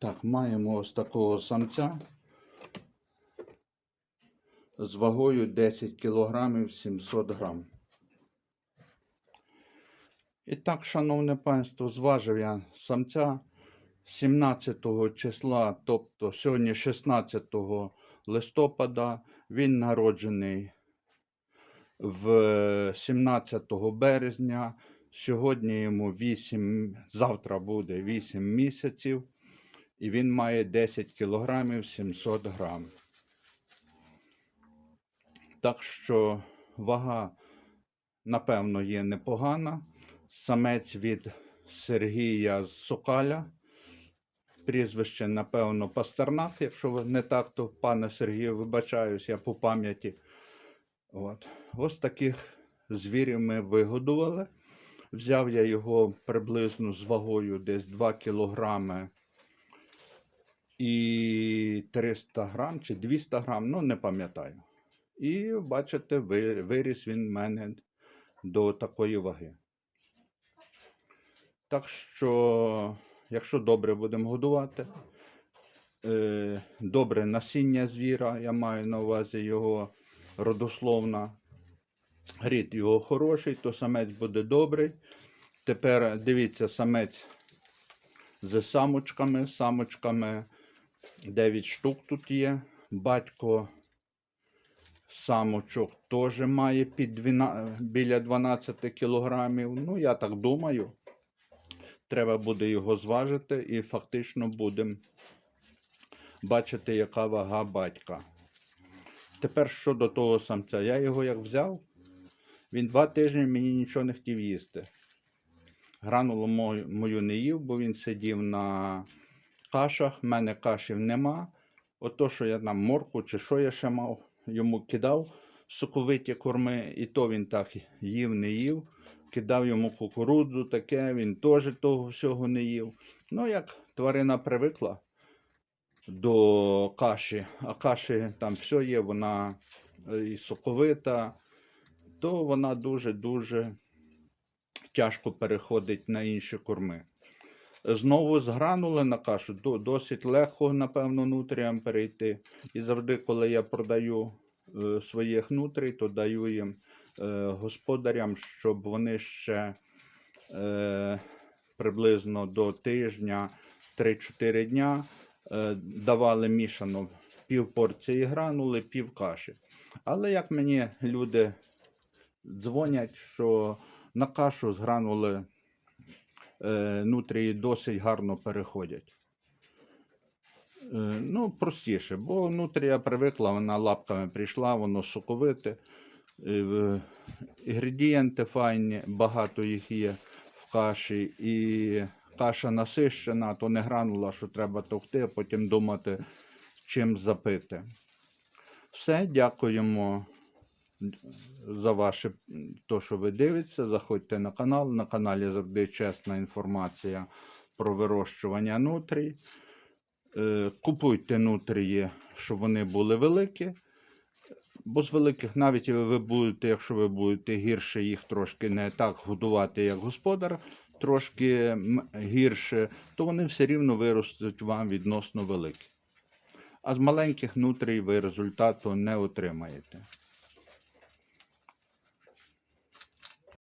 Так, маємо ось такого самця з вагою 10 кг 700 грам. І так, шановне панство, зважив я самця 17 числа, тобто сьогодні 16 листопада, він народжений в 17 березня. Сьогодні йому 8, завтра буде 8 місяців, і він має 10 кілограмів 700 грам. Так що вага, напевно, є непогана. Самець від Сергія Сокаля. Прізвище, напевно, Пастернак, якщо не так, то пане Сергію, вибачаюсь, я по пам'яті. От. Ось таких звірів ми вигодували. Взяв я його приблизно з вагою десь 2 кілограми і 300 грам чи 200 грам, ну не пам'ятаю. І бачите, виріс він в мене до такої ваги. Так що, якщо добре будемо годувати, е, добре насіння звіра, я маю на увазі його родословна, рід його хороший, то самець буде добрий. Тепер дивіться, самець з самочками. Самочками 9 штук тут є. Батько самочок теж має під 12, біля 12 кілограмів. Ну, я так думаю. Треба буде його зважити і фактично будемо бачити, яка вага батька. Тепер щодо того самця, я його як взяв, він два тижні мені нічого не хотів їсти. Гранулу мою, не їв, бо він сидів на кашах. В мене кашів нема. Ото, що я там морку чи що я ще мав, йому кидав соковиті корми, і то він так їв, не їв. Кидав йому кукурудзу, таке, він теж того всього не їв. Ну, як тварина привикла до каші, а каші там все є, вона е, і соковита, то вона дуже-дуже тяжко переходить на інші корми. Знову з гранули на кашу досить легко, напевно, нутріям перейти. І завжди, коли я продаю е, своїх нутрій, то даю їм е, господарям, щоб вони ще е, приблизно до тижня 3-4 дня давали мішано пів порції гранули, пів каші. Але як мені люди дзвонять, що на кашу з гранули е, нутрії досить гарно переходять. Е, ну, простіше, бо нутрія привикла, вона лапками прийшла, воно соковите. Е, Інгредієнти файні, багато їх є в каші, і каша насищена, то не гранула, що треба товкти, а потім думати, чим запити. Все, дякуємо за ваше то, що ви дивитеся. Заходьте на канал. На каналі завжди чесна інформація про вирощування нутрій. Е, Купуйте нутрії, щоб вони були великі. Бо з великих, навіть ви будете, якщо ви будете гірше їх трошки не так годувати, як господар, трошки гірше, то вони все рівно виростуть вам відносно великі. А з маленьких нутрій ви результату не отримаєте.